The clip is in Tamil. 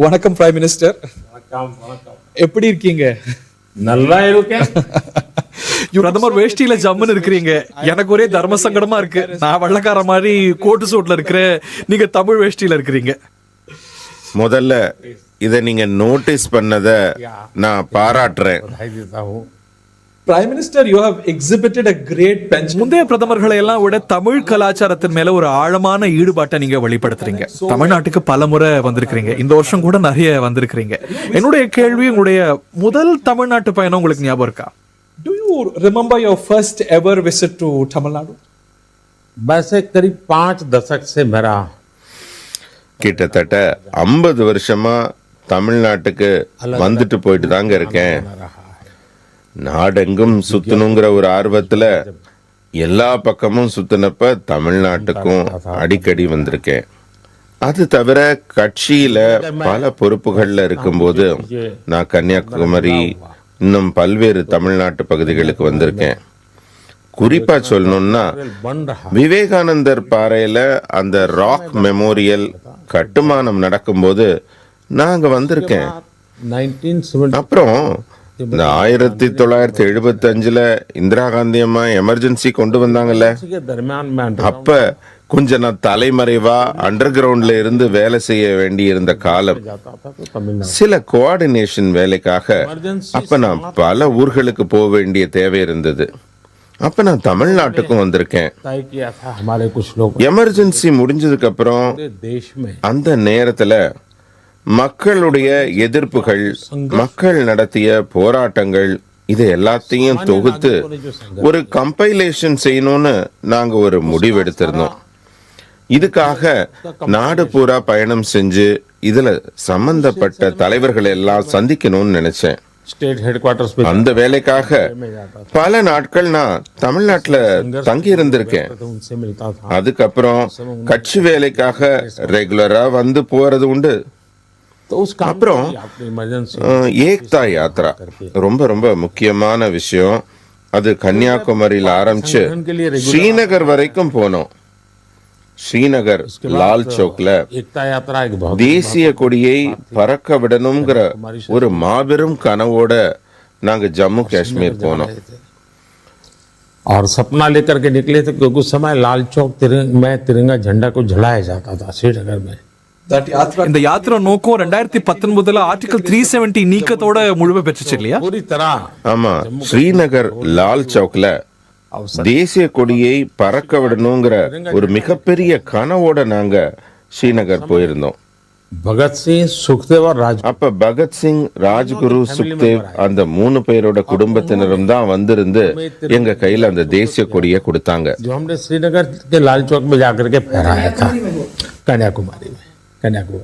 வணக்கம் பிரைம் மினிஸ்டர் வணக்கம் எப்படி இருக்கீங்க? நல்லா இருக்கேன். பிரதமர் வேஷ்டியில ஜம்முன்னு இருக்கிறீங்க. எனக்கு ஒரே தர்ம சங்கடமா இருக்கு. நான் வெள்ளக்கார மாதிரி கோட்டு சூட்ல இருக்கிறேன். நீங்க தமிழ் வேஷ்டியில இருக்கிறீங்க. முதல்ல இதை நீங்க நோட்டீஸ் பண்ணதை நான் பாராட்டுறேன். prime minister you have exhibited a great bench முந்தைய பிரதமர்களை எல்லாம் விட தமிழ் கலாச்சாரத்தின் மேல ஒரு ஆழமான ஈடுபாட்டை நீங்க வெளிப்படுத்துறீங்க தமிழ்நாட்டுக்கு பல முறை வந்திருக்கிறீங்க இந்த வருஷம் கூட நிறைய வந்திருக்கிறீங்க என்னுடைய கேள்வி உங்களுடைய முதல் தமிழ்நாட்டு பயணம் உங்களுக்கு ஞாபகம் இருக்கா do you remember your first ever visit to Tamil Nadu वैसे करीब पाँच दशक से मेरा கிட்டத்தட்ட ஐம்பது வருஷமா தமிழ்நாட்டுக்கு வந்துட்டு போயிட்டு தாங்க இருக்கேன் रहा है நாடெங்கும் சுற்றணுங்கிற ஒரு ஆர்வத்தில் எல்லா பக்கமும் சுற்றினப்ப தமிழ்நாட்டுக்கும் அடிக்கடி வந்திருக்கேன் அது தவிர கட்சியில் பல பொறுப்புகளில் இருக்கும்போது நான் கன்னியாகுமரி இன்னும் பல்வேறு தமிழ்நாட்டு பகுதிகளுக்கு வந்திருக்கேன் குறிப்பாக சொல்லணும்னா விவேகானந்தர் பாறையில் அந்த ராக் மெமோரியல் கட்டுமானம் நடக்கும்போது நான் அங்கே வந்திருக்கேன். அப்புறம் இந்த ஆயிரத்தி தொள்ளாயிரத்தி எழுபத்தி அஞ்சுல இந்திரா காந்தி அம்மா எமர்ஜென்சி கொண்டு வந்தாங்கல்ல. அப்ப கொஞ்சம் நான் தலைமறைவா அண்டர் கிரவுண்ட்ல இருந்து வேலை செய்ய வேண்டி இருந்த காலம். சில கோஆர்டினேஷன் வேலைக்காக அப்ப நான் பல ஊர்களுக்கு போக வேண்டிய தேவை இருந்தது. அப்ப நான் தமிழ்நாட்டுக்கும் வந்திருக்கேன். எமர்ஜென்சி முடிஞ்சதுக்கு அப்புறம் அந்த நேரத்துல மக்களுடைய எதிர்ப்புகள் மக்கள் நடத்திய போராட்டங்கள் இது எல்லாத்தையும் தொகுத்து ஒரு கம்பைலேஷன் செய்யணும்னு நாங்க ஒரு முடிவெடுத்திருந்தோம். இதுக்காக நாடு பூரா பயணம் செஞ்சு இதுல சம்பந்தப்பட்ட தலைவர்கள் எல்லாம் சந்திக்கணும்னு நினைச்சேன். அந்த வேலைக்காக பல நாட்கள் நான் தமிழ்நாட்டுல தங்கி இருந்திருக்கேன் அதுக்கப்புறம் கட்சி வேலைக்காக ரெகுலரா வந்து போறது உண்டு. तो उस काम அப்புறம் आपने इमरजेंसी அஹ், ஏக்தா யாத்ரா ரொம்ப ரொம்ப முக்கியமான விஷயம் அது கன்னியாகுமரியில ஆரம்பிச்சு ஸ்ரீநகர் வரைக்கும் போனோம் ஸ்ரீநகர் லால் சௌக்ல एकता यात्रा एक बहुत தேசிய கொடியை பறக்க விடணுங்கிற ஒரு மாபெரும் கனவோட நாங்க ஜம்மு காஷ்மீர் போனோம் और सपना लेकर के निकले थे क्योंकि उस समय लाल चौक तिरंग में तिरंगा झंडा को झुलाया जाता था श्रीनगर में இந்த யாத்திரை நோக்கம் ரெண்டாயிரத்தி பத்தொன்பதுல ஆர்டிகல் த்ரீ செவன்டி நீக்கத்தோட முழுமை பெற்றுச்சு இல்லையா ஆமா. ஸ்ரீநகர் லால் சவுக்ல தேசிய கொடியை பறக்க விடணுங்கிற ஒரு மிகப்பெரிய கனவோட நாங்க ஸ்ரீநகர் போயிருந்தோம் பகத்சிங் சுக்தேவ் ராஜ் அப்ப பகத்சிங் ராஜ்குரு சுக்தேவ் அந்த மூணு பேரோட குடும்பத்தினரும் தான் வந்திருந்து எங்க கையில அந்த தேசிய கொடியை கொடுத்தாங்க ஸ்ரீநகர் லால் சௌக் கன்னியாகுமரி ကနကူ